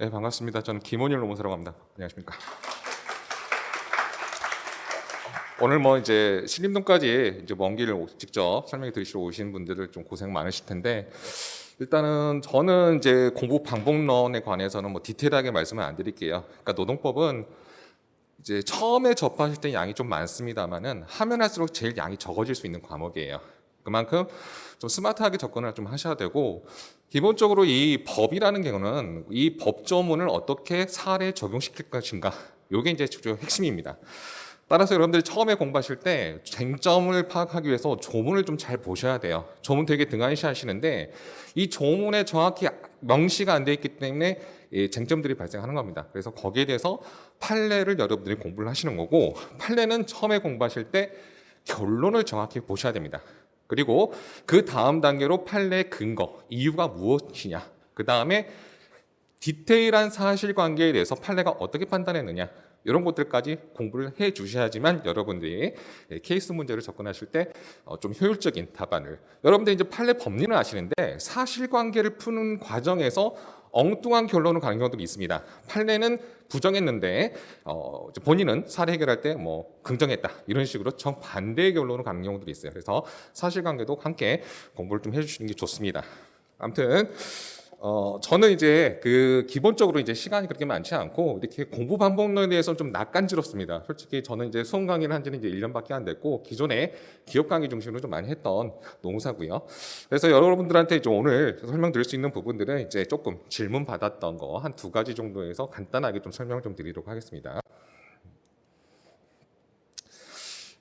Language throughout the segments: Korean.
네, 반갑습니다. 저는 김원일 로무사라고 합니다. 안녕하십니까. 오늘 뭐 이제 신림동까지 이제 먼 길을 오- 직접 설명해 드리시러 오신 분들을 좀 고생 많으실 텐데 일단은 저는 이제 공부 방법론에 관해서는 뭐 디테일하게 말씀을 안 드릴게요. 그러니까 노동법은 이제 처음에 접하실 때 양이 좀 많습니다만은 하면 할수록 제일 양이 적어질 수 있는 과목이에요. 그만큼 좀 스마트하게 접근을 좀 하셔야 되고 기본적으로 이 법이라는 경우는 이 법조문을 어떻게 사례에 적용시킬 것인가 이게 이제 주요 핵심입니다. 따라서 여러분들이 처음에 공부하실 때 쟁점을 파악하기 위해서 조문을 좀 잘 보셔야 돼요. 조문 되게 등한시 하시는데 이 조문에 정확히 명시가 안 돼 있기 때문에 이 쟁점들이 발생하는 겁니다. 그래서 거기에 대해서 판례를 여러분들이 공부를 하시는 거고 판례는 처음에 공부하실 때 결론을 정확히 보셔야 됩니다. 그리고 그 다음 단계로 판례의 근거, 이유가 무엇이냐. 그 다음에 디테일한 사실관계에 대해서 판례가 어떻게 판단했느냐. 이런 것들까지 공부를 해 주셔야지만 여러분들이 케이스 문제를 접근하실 때 어, 좀 효율적인 답안을 여러분들이 이제 판례 법리는 아시는데 사실관계를 푸는 과정에서 엉뚱한 결론을 가는 경우들이 있습니다. 판례는 부정했는데 어, 본인은 사례 해결할 때 뭐 긍정했다 이런 식으로 정반대의 결론을 가는 경우들이 있어요. 그래서 사실관계도 함께 공부를 좀 해주시는 게 좋습니다. 아무튼 어, 저는 이제 그 기본적으로 이제 시간이 그렇게 많지 않고 이렇게 공부 방법론에 대해서 좀 낯간지럽습니다. 솔직히 저는 이제 수험 강의를 한 지는 이제 1년밖에 안 됐고 기존에 기업 강의 중심으로 좀 많이 했던 농사고요. 그래서 여러분들한테 이제 오늘 설명드릴 수 있는 부분들은 이제 조금 질문 받았던 거 한 두 가지 정도에서 간단하게 좀 설명 좀 드리도록 하겠습니다.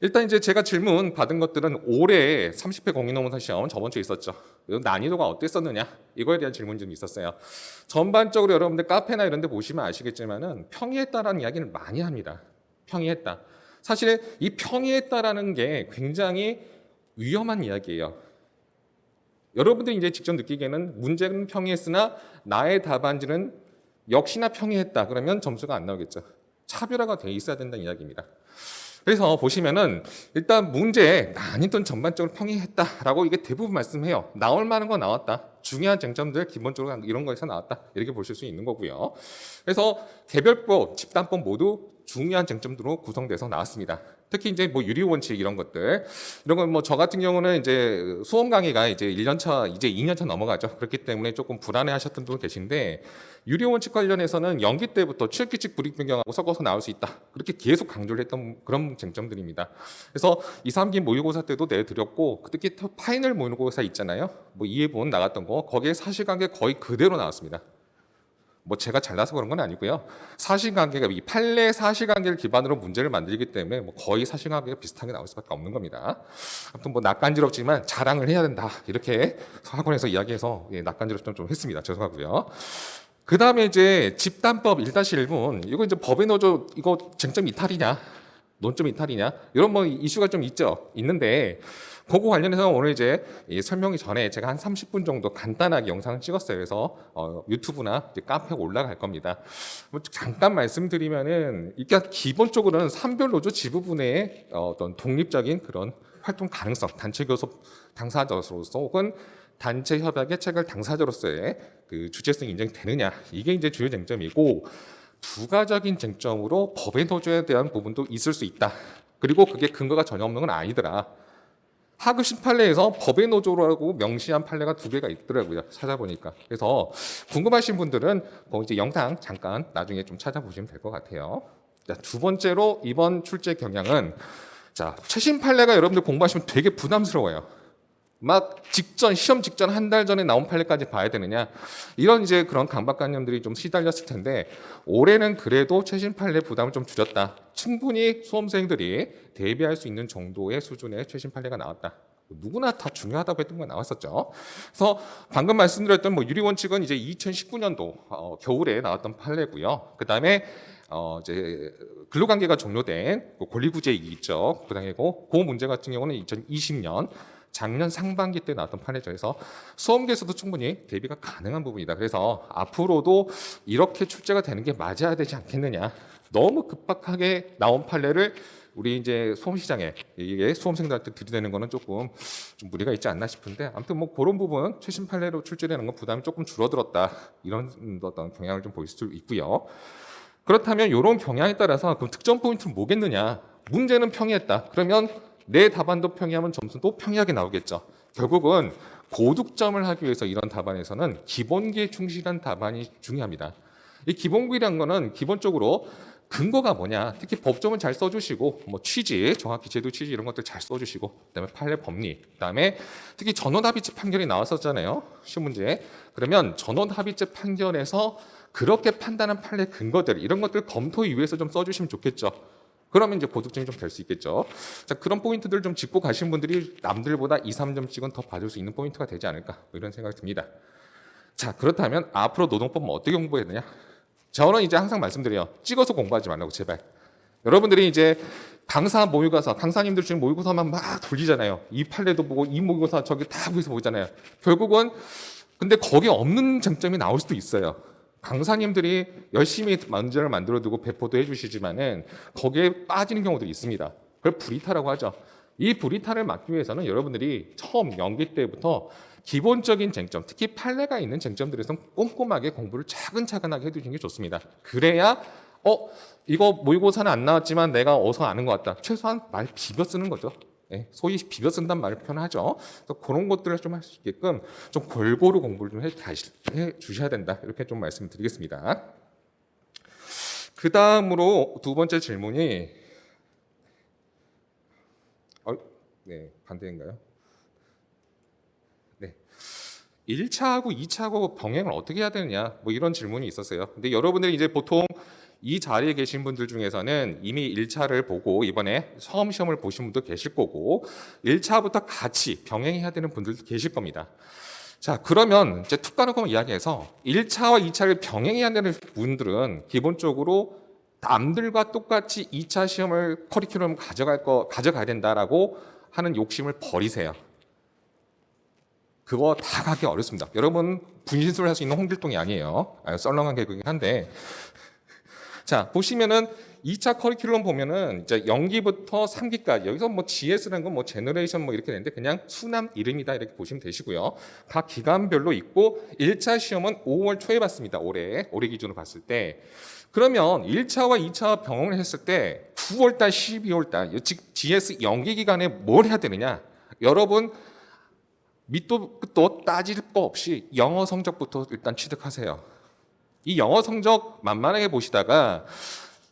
일단 이제 제가 질문 받은 것들은 올해 30회 공인노무사 시험 저번 주에 있었죠. 그 난이도가 어땠었느냐 이거에 대한 질문이 좀 있었어요. 전반적으로 여러분들 카페나 이런 데 보시면 아시겠지만은 평이했다라는 이야기를 많이 합니다. 평이했다. 사실 이 평이했다라는 게 굉장히 위험한 이야기예요. 여러분들이 이제 직접 느끼기에는 문제는 평이했으나 나의 답안지는 역시나 평이했다. 그러면 점수가 안 나오겠죠. 차별화가 돼 있어야 된다는 이야기입니다. 그래서 보시면은 일단 문제 난이도는 전반적으로 평이했다라고 이게 대부분 말씀해요. 나올 만한 거 나왔다. 중요한 쟁점들 기본적으로 이런 거에서 나왔다. 이렇게 보실 수 있는 거고요. 그래서 개별법, 집단법 모두 중요한 쟁점으로 구성돼서 나왔습니다. 특히 이제 뭐 유리 원칙 이런 것들 이런 건 뭐 저 같은 경우는 이제 수험 강의가 이제 1년차 이제 2년차 넘어가죠. 그렇기 때문에 조금 불안해하셨던 분 계신데 유리 원칙 관련해서는 연기 때부터 출기칙 불이익 변경하고 섞어서 나올 수 있다. 그렇게 계속 강조를 했던 그런 쟁점들입니다. 그래서 2, 3기 모의고사 때도 내드렸고 특히 파이널 모의고사 있잖아요. 뭐 이해본 나갔던 거 거기에 사실관계 거의 그대로 나왔습니다. 뭐 제가 잘나서 그런 건 아니고요. 사실관계가 이 판례 사실관계를 기반으로 문제를 만들기 때문에 뭐 거의 사실관계가 비슷하게 나올 수밖에 없는 겁니다. 아무튼 뭐 낯간지럽지만 자랑을 해야 된다 이렇게 학원에서 이야기해서 예, 낯간지럽 좀 했습니다. 죄송하고요. 그 다음에 이제 집단법 1-1분 이거 이제 법의 노조 이거 쟁점 이탈이냐 논점 이탈이냐 이런 뭐 이슈가 좀 있죠 있는데 그거 관련해서 오늘 이제 이 설명이 전에 제가 한 30분 정도 간단하게 영상을 찍었어요. 그래서 어, 유튜브나 카페에 올라갈 겁니다. 뭐 잠깐 말씀드리면은 이게 기본적으로는 산별 노조 지부분의 어, 어떤 독립적인 그런 활동 가능성, 단체 교섭 당사자로서 혹은 단체 협약의 체결 당사자로서의 그 주체성이 인정이 되느냐 이게 이제 주요 쟁점이고 부가적인 쟁점으로 법의 노조에 대한 부분도 있을 수 있다. 그리고 그게 근거가 전혀 없는 건 아니더라. 하급 심 판례에서 법의 노조라고 명시한 판례가 두 개가 있더라고요. 찾아보니까. 그래서 궁금하신 분들은 그 이제 영상 잠깐 나중에 좀 찾아보시면 될 것 같아요. 자, 두 번째로 이번 출제 경향은 자, 최신 판례가 여러분들 공부하시면 되게 부담스러워요. 막 직전 시험 직전 한 달 전에 나온 판례까지 봐야 되느냐? 이런 이제 그런 강박관념들이 좀 시달렸을 텐데 올해는 그래도 최신 판례 부담을 좀 줄였다. 충분히 수험생들이 대비할 수 있는 정도의 수준의 최신 판례가 나왔다. 누구나 다 중요하다고 했던 거 나왔었죠. 그래서 방금 말씀드렸던 뭐 유리 원칙은 이제 2019년도 어, 겨울에 나왔던 판례고요. 그 다음에 어 이제 근로관계가 종료된 그 권리구제 이익 있죠 부당이고 그 문제 같은 경우는 2020년 작년 상반기 때 나왔던 판례죠. 그래서 수험계에서도 충분히 대비가 가능한 부분이다. 그래서 앞으로도 이렇게 출제가 되는 게 맞아야 되지 않겠느냐. 너무 급박하게 나온 판례를 우리 이제 수험시장에 이게 수험생들한테 들이대는 거는 조금 좀 무리가 있지 않나 싶은데 아무튼 뭐 그런 부분 최신 판례로 출제되는 건 부담이 조금 줄어들었다 이런 어떤 경향을 좀 보일 수 있고요. 그렇다면 이런 경향에 따라서 그럼 득점 포인트는 뭐겠느냐? 문제는 평이했다. 그러면 내 답안도 평이하면 점수도 평이하게 나오겠죠. 결국은 고득점을 하기 위해서 이런 답안에서는 기본기에 충실한 답안이 중요합니다. 이 기본기란 거는 기본적으로 근거가 뭐냐, 특히 법조문 잘 써주시고, 뭐 취지, 정확히 제도 취지 이런 것들 잘 써주시고, 그다음에 판례 법리, 그다음에 특히 전원합의체 판결이 나왔었잖아요, 시험 문제. 그러면 전원합의체 판결에서 그렇게 판단한 판례 근거들 이런 것들 검토 이후에서 좀 써주시면 좋겠죠. 그러면 이제 고득점이 좀 될 수 있겠죠. 자 그런 포인트들 좀 짚고 가신 분들이 남들보다 2, 3점씩은 더 받을 수 있는 포인트가 되지 않을까 뭐 이런 생각이 듭니다. 자 그렇다면 앞으로 노동법은 어떻게 공부해야 되냐? 저는 이제 항상 말씀드려요. 찍어서 공부하지 말라고 제발. 여러분들이 이제 강사 모의고사, 강사님들 지금 모의고사만 막 돌리잖아요. 이 판례도 보고 이 모의고사 저기 다 보면서 보잖아요. 결국은 근데 거기에 없는 쟁점이 나올 수도 있어요. 강사님들이 열심히 문제를 만들어두고 배포도 해주시지만은 거기에 빠지는 경우들이 있습니다. 그걸 불이타라고 하죠. 이 불이타를 막기 위해서는 여러분들이 처음 연기 때부터 기본적인 쟁점, 특히 판례가 있는 쟁점들에서 꼼꼼하게 공부를 차근차근하게 해두시는 게 좋습니다. 그래야 어 이거 모의고사는 안 나왔지만 내가 어서 아는 것 같다. 최소한 말 비벼 쓰는 거죠. 예, 소위 비벼 쓴다는 말을 표현하죠. 그래서 그런 것들을 좀 할 수 있게끔 좀 골고루 공부를 좀 해, 주셔야 된다. 이렇게 좀 말씀드리겠습니다. 그 다음으로 두 번째 질문이 어, 네 반대인가요? 네. 1차하고 2차하고 병행을 어떻게 해야 되느냐 뭐 이런 질문이 있었어요. 근데 여러분들이 이제 보통 이 자리에 계신 분들 중에서는 이미 1차를 보고 이번에 처음 시험을 보신 분도 계실 거고 1차부터 같이 병행해야 되는 분들도 계실 겁니다. 자, 그러면 이제 툭 까놓고 이야기해서 1차와 2차를 병행해야 되는 분들은 기본적으로 남들과 똑같이 2차 시험을 커리큘럼 가져갈 거 가져가야 된다라고 하는 욕심을 버리세요. 그거 다 가기 어렵습니다. 여러분 분신술을 할 수 있는 홍길동이 아니에요. 아, 썰렁한 개그긴 한데 자, 보시면은 2차 커리큘럼 보면은 이제 연기부터 3기까지 여기서 뭐 GS라는 건 뭐 제너레이션 뭐 이렇게 되는데 그냥 수남 이름이다 이렇게 보시면 되시고요. 각 기간별로 있고 1차 시험은 5월 초에 봤습니다. 올해 올해 기준으로 봤을 때 그러면 1차와 2차 병행을 했을 때 9월 달, 12월 달즉 GS 연기 기간에 뭘 해야 되느냐? 여러분 밑도 끝도 따질 거 없이 영어 성적부터 일단 취득하세요. 이 영어 성적 만만하게 보시다가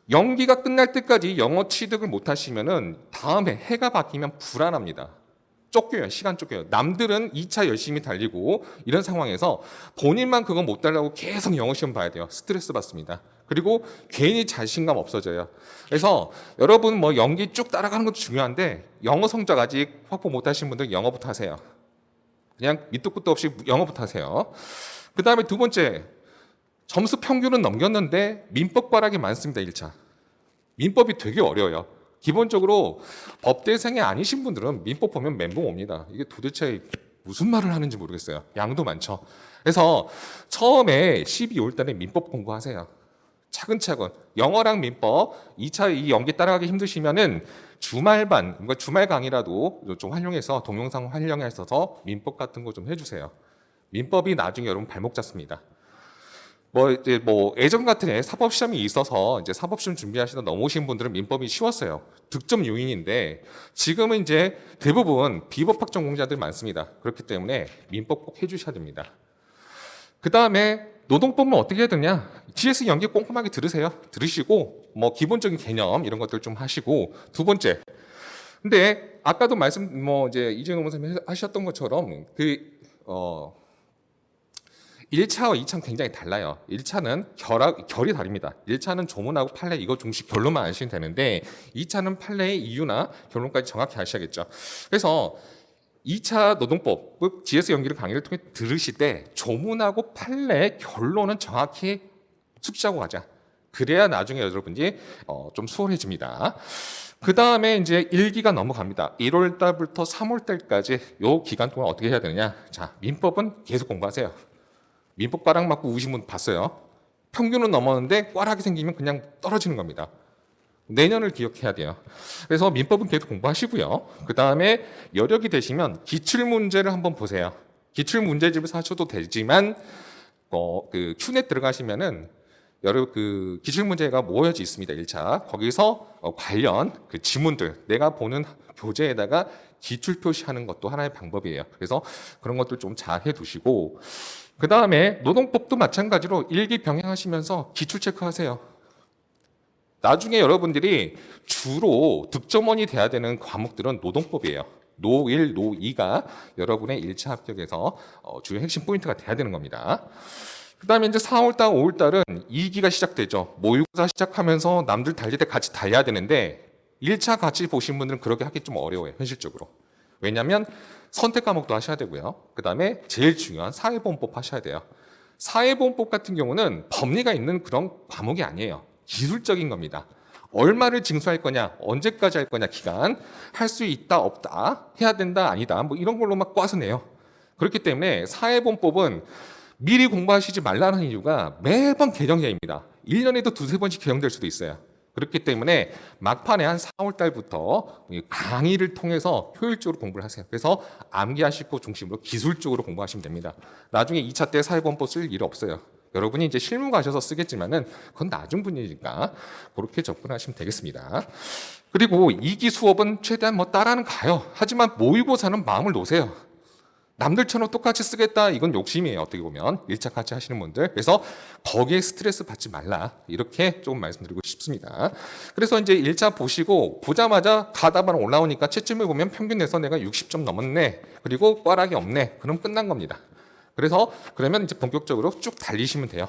연기가 끝날 때까지 영어 취득을 못 하시면은 다음에 해가 바뀌면 불안합니다. 쫓겨요. 시간 쫓겨요. 남들은 2차 열심히 달리고 이런 상황에서 본인만 그거 못 달라고 계속 영어 시험 봐야 돼요. 스트레스 받습니다. 그리고 괜히 자신감 없어져요. 그래서 여러분 뭐 연기 쭉 따라가는 것도 중요한데 영어 성적 아직 확보 못 하신 분들 영어부터 하세요. 그냥 밑도 끝도 없이 영어부터 하세요. 그 다음에 두 번째, 점수 평균은 넘겼는데 민법 과락이 많습니다, 1차. 민법이 되게 어려워요. 기본적으로 법대생이 아니신 분들은 민법 보면 멘붕 옵니다. 이게 도대체 무슨 말을 하는지 모르겠어요. 양도 많죠. 그래서 처음에 12월 달에 민법 공부하세요. 차근차근 영어랑 민법 2차 이 연기 따라가기 힘드시면은 주말반 그러니까 주말 강의라도 좀 활용해서 동영상 활용해서 민법 같은 거 좀 해주세요. 민법이 나중에 여러분 발목 잡습니다. 뭐 이제 뭐 예전 같은 애 사법 시험이 있어서 이제 사법 시험 준비하시다 넘어오신 분들은 민법이 쉬웠어요. 득점 요인인데 지금은 이제 대부분 비법학 전공자들 많습니다. 그렇기 때문에 민법 꼭 해주셔야 됩니다. 그 다음에 노동법은 어떻게 해야 되냐? GS 연기 꼼꼼하게 들으세요. 들으시고 뭐 기본적인 개념 이런 것들 좀 하시고 두 번째. 근데 아까도 말씀 뭐 이제 이재용 선생님 하셨던 것처럼 그어 1차와 2차는 굉장히 달라요. 1차는 결, 결이 다릅니다. 1차는 조문하고 판례 이거 중식 결론만 아시면 되는데 2차는 판례의 이유나 결론까지 정확히 아셔야겠죠. 그래서 2차 노동법, 그 GS 연기를 강의를 통해 들으실 때 조문하고 판례 결론은 정확히 숙지하고 가자. 그래야 나중에 여러분들이 어, 좀 수월해집니다. 그 다음에 이제 1기가 넘어갑니다. 1월 달부터 3월 달까지 요 기간 동안 어떻게 해야 되느냐? 자, 민법은 계속 공부하세요. 민법 과락 맞고 우신 분 봤어요. 평균은 넘었는데 꽈락이 생기면 그냥 떨어지는 겁니다. 내년을 기억해야 돼요. 그래서 민법은 계속 공부하시고요. 그 다음에 여력이 되시면 기출 문제를 한번 보세요. 기출 문제집에서 하셔도 되지만 어, 그 큐넷 들어가시면은 여러 그 기출 문제가 모여져 있습니다. 1차. 거기서 어, 관련 그 지문들 내가 보는 교재에다가 기출 표시하는 것도 하나의 방법이에요. 그래서 그런 것들 좀 잘 해 두시고 그 다음에 노동법도 마찬가지로 일기 병행하시면서 기출 체크하세요. 나중에 여러분들이 주로 득점원이 돼야 되는 과목들은 노동법이에요. 노1, 노2가 여러분의 1차 합격에서 어, 주요 핵심 포인트가 돼야 되는 겁니다. 그 다음에 이제 4월달, 5월달은 2기가 시작되죠. 모의고사 시작하면서 남들 달릴 때 같이 달려야 되는데 1차 같이 보신 분들은 그렇게 하기 좀 어려워요, 현실적으로. 왜냐하면 선택 과목도 하셔야 되고요. 그 다음에 제일 중요한 사회보험법 하셔야 돼요. 사회보험법 같은 경우는 법리가 있는 그런 과목이 아니에요. 기술적인 겁니다. 얼마를 징수할 거냐, 언제까지 할 거냐, 기간, 할 수 있다, 없다, 해야 된다, 아니다, 뭐 이런 걸로 막 꽈서 내요. 그렇기 때문에 사회보험법은 미리 공부하시지 말라는 이유가 매번 개정해입니다. 1년에도 두세 번씩 개정될 수도 있어요. 그렇기 때문에 막판에 한 4월 달부터 강의를 통해서 효율적으로 공부를 하세요. 그래서 암기하시고 중심으로 기술적으로 공부하시면 됩니다. 나중에 2차 때 사회보험법 쓸 일 없어요. 여러분이 이제 실무 가셔서 쓰겠지만은 그건 나중 분이니까 그렇게 접근하시면 되겠습니다. 그리고 이기 수업은 최대한 뭐 따라는 가요. 하지만 모의고사는 마음을 놓으세요. 남들처럼 똑같이 쓰겠다. 이건 욕심이에요 어떻게 보면. 1차 같이 하시는 분들. 그래서 거기에 스트레스 받지 말라. 이렇게 조금 말씀드리고 싶습니다. 그래서 이제 1차 보시고 보자마자 가다만 올라오니까 채점해 보면 평균 내서 내가 60점 넘었네. 그리고 꽈락이 없네. 그럼 끝난 겁니다. 그래서 그러면 이제 본격적으로 쭉 달리시면 돼요.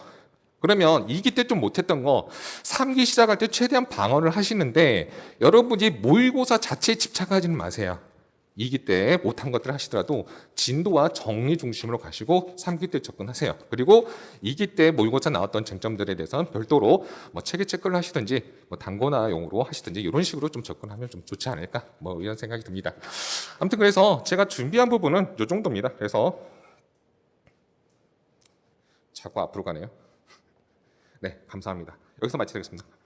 그러면 2기 때 좀 못했던 거 3기 시작할 때 최대한 방어를 하시는데 여러분이 모의고사 자체에 집착하지는 마세요 2기 때 못한 것들 하시더라도 진도와 정리 중심으로 가시고 3기 때 접근하세요. 그리고 2기 때 모의고사 나왔던 쟁점들에 대해서는 별도로 뭐 체계 체크를 하시든지 뭐 단거나 용으로 하시든지 이런 식으로 좀 접근하면 좀 좋지 않을까 뭐 이런 생각이 듭니다. 아무튼 그래서 제가 준비한 부분은 이 정도입니다. 그래서 자꾸 앞으로 가네요. 네, 감사합니다. 여기서 마치겠습니다.